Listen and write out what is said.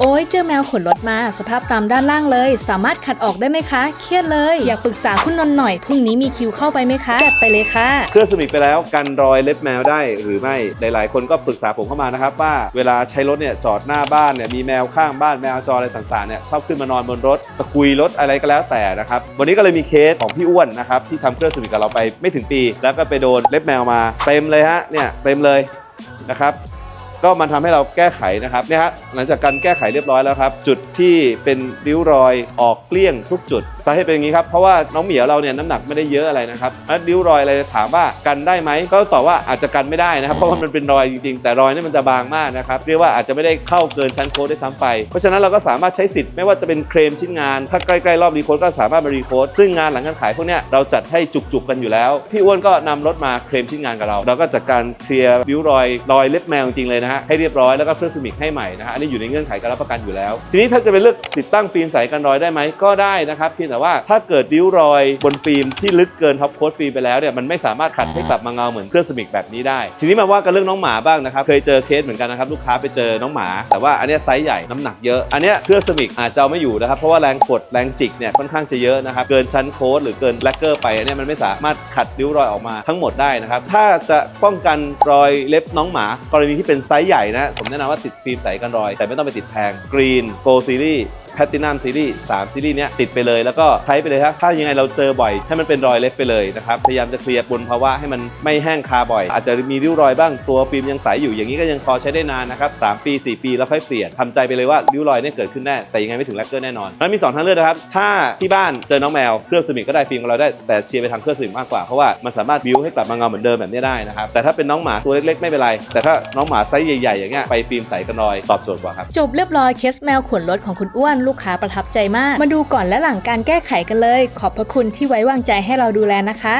โอ้ยเจอแมวขนรถมา สภาพตามด้านล่างเลย สามารถขัดออกได้ไหมคะ เครียดเลย อยากปรึกษาคุณนนท์หน่อย พรุ่งนี้มีคิวเข้าไปไหมคะ จัดไปเลยค่ะ เครื่องสมิกไปแล้วกันรอยเล็บแมวได้หรือไม่หลาย ๆ คนก็ปรึกษาผมเข้ามานะครับว่าเวลาใช้รถเนี่ยจอดหน้าบ้านเนี่ยมีแมวข้างบ้านแมวจรอะไรต่างๆเนี่ยชอบขึ้นมานอนบนรถตะกุยรถอะไรก็แล้วแต่นะครับวันนี้ก็เลยมีเคสของพี่อ้วนนะครับที่ทำเครื่องสมิกกับเราไปไม่ถึงปี แล้วก็ไปโดนเล็บแมวมาเต็มเลยฮะเนี่ยเต็มเลยนะครับ ก็มันทำให้เราแก้ไขนะครับเนี่ยฮะหลังจากการแก้ไขเรียบร้อยแล้วครับ จุดที่เป็นริ้วรอยออกเกลี้ยงทุกจุดสาเหตุเป็นอย่างนี้ครับเพราะว่าน้องเหมียวเราเนี่ยน้ำหนักไม่ได้เยอะอะไรนะครับแล้วริ้วรอยอะไรถามว่ากันได้ไหมก็ตอบว่าอาจจะกันไม่ได้นะครับเพราะว่ามันเป็นรอยจริงๆ แต่รอยนี่มันจะบางมากนะครับเรียกว่าอาจจะไม่ได้เข้าเกินชั้นโค้ดได้ซ้ำไป เพราะฉะนั้นเราก็สามารถใช้สิทธิ์ไม่ว่าจะเป็นเคลมชิ้นงาน ถ้าใกล้ๆรอบรีโค้ดก็สามารถมารีโค้ดซึ่งงานหลังการขายพวกเนี้ยเราจัดให้จุกๆกันอยู่แล้ว พี่อ้วนก็นำรถมาเคลมชิ้นงานกับเรา เราก็จัดการเคลียร์ริ้วรอยรอยเล็บแมวจริงเลยนะฮะให้เรียบร้อยแล้วก็เครื่องสมิกให้ใหม่นะฮะอันนี้อยู่ในเงื่อนไขการรับประกันอยู่แล้ว ทีนี้ถ้าจะเป็นเลือกติดตั้งฟิล์มใสกันรอยได้ไหมก็ได้นะครับเพียงแต่ว่าถ้าเกิดริ้วรอยบนฟิล์มที่ลึกเกินท็อปโค้ดฟิล์มไปแล้วเนี่ยมันไม่สามารถขัดให้กลับมาเงาเหมือนเครื่องสมิกแบบนี้ได้ ทีนี้มาว่ากันเรื่องน้องหมาบ้างนะครับเคยเจอเคสเหมือนกันนะครับลูกค้าไปเจอน้องหมา แต่ว่าอันนี้ไซส์ใหญ่น้ำหนักเยอะอันนี้เครื่องสมิกอาจจะไม่อยู่นะครับเพราะว่าแรงกดแรงจิกเนี่ยค่อนข้างจะเยอะนะครับเกินชั้นโค้ดหรือเกินแลกเกอร์ไปอันนี้มันไม่สามารถขัดริ้วรอยออกมาทั้งหมดได้นะครับถ้าจะป้องกันรอยเล็บน้องหมากรณีที่เป็นไซสใหญ่นะ ผมแนะนำว่าติดฟิล์มใสกันรอย แต่ไม่ต้องไปติดแพงกรีนโกซีรีส์ แพตตินัมซีรีส์3ซีรีส์เนี้ยติดไปเลยแล้วก็ใช้ไปเลยครับถ้ายังไงเราเจอบ่อย ให้มันเป็นรอยเล็บไปเลยนะครับพยายามจะเคลียร์บนภาวะให้มันไม่แห้งคาบ่อย อาจจะมีริ้วรอยบ้างตัวฟิล์มยังใสอยู่อย่างนี้ก็ยังพอใช้ได้นานนะครับ3ปี 4 ปีแล้วค่อยเปลี่ยนทำใจไปเลยว่าริ้วรอยเนี่ยเกิดขึ้นแน่แต่ยังไงไม่ถึงแลกเกอร์แน่นอนมันมีสองทางเลือกนะครับถ้าที่บ้านเจอน้องแมวเครื่องสมิกก็ได้ฟิล์มของเราได้แต่เชียร์ไปทางเครื่องสมิกมากกว่าเพราะว่ามันสามารถบิวให้กลับมาเงาเหมือนเดิมแบบนี้ได้นะครับแต่ถ้าเป็นน้องหมาตัวเล็กๆไม่เป็นไร แต่ถ้าน้องหมาไซส์ใหญ่ๆอย่างเงี้ยไปฟิล์มใสกันรอยตอบโจทย์กว่าครับจบเรียบร้อยเคสแมวขนรถของคุณอ้วนลูกค้าประทับใจมาก มาดูก่อนและหลังการแก้ไขกันเลย ขอบพระคุณที่ไว้วางใจให้เราดูแลนะคะ